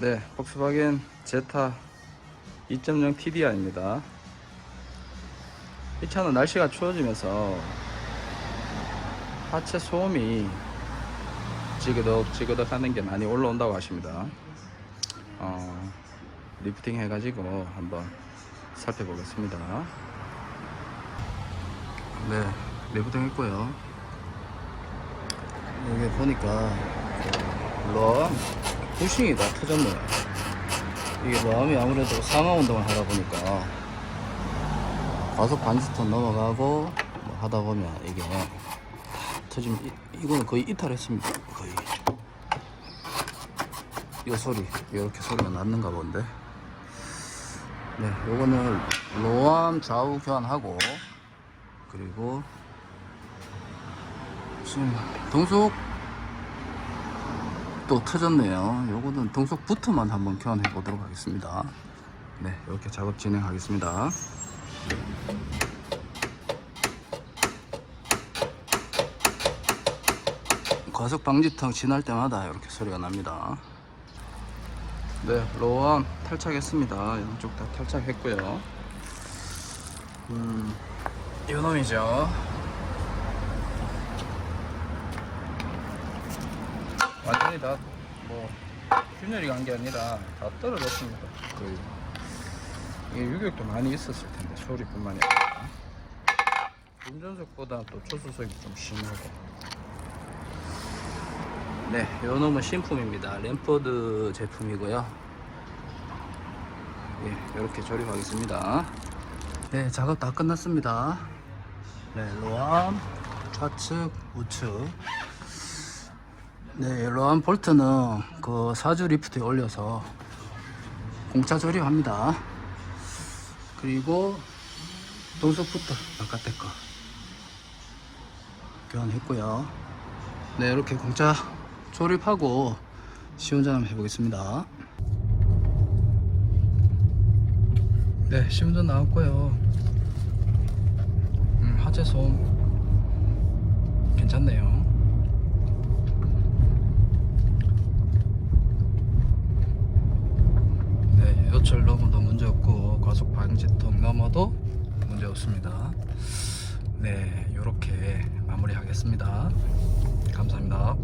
네, 폭스바겐 제타 2.0 TDI입니다. 이 차는 날씨가 추워지면서 하체 소음이 지그덕 지그덕 하는 게 많이 올라온다고 하십니다. 어, 리프팅 해가지고 한번 살펴보겠습니다. 네, 리프팅 했고요. 여기 보니까 럼 부싱이 다 터졌네요. 이게 럼이 아무래도 상하 운동을 하다 보니까 과속 반지톤 넘어가고 뭐 하다 보면 이게 터지면 이, 이거는 거의 이탈했습니다. 거의 이 소리 이렇게 소리가 났는가 본데. 네, 요거는 로암 좌우 교환하고 그리고 지금 동속 또 터졌네요. 요거는 동속 부트만 한번 교환해 보도록 하겠습니다. 네, 이렇게 작업 진행하겠습니다. 과속 방지턱 지날 때마다 이렇게 소리가 납니다. 네, 로암 탈착했습니다. 양쪽 다 탈착했고요. 음, 이 놈이죠. 완전히 다뭐 균열이 간 게 아니라 다 떨어졌습니다. 거의 이게 유격도 많이 있었을 텐데 소리뿐만이 아니라 운전석보다 또 초수석이 좀 심하고 네, 요 놈은 신품입니다. 램포드 제품이고요. 예, 이렇게 조립하겠습니다. 네, 작업 다 끝났습니다. 네, 로암 좌측, 우측. 네, 로암 볼트는 그 사주 리프트에 올려서 공차 조립합니다. 그리고 동속부터 바깥에 거 교환했고요. 네, 이렇게 공차 조립하고 시운전 한번 해보겠습니다. 네, 시운전 나왔고요. 음, 하체 소음 괜찮네요. 네, 요철 넘어도 문제 없고 과속 방지턱 넘어도 문제 없습니다. 네, 이렇게 마무리하겠습니다. 감사합니다.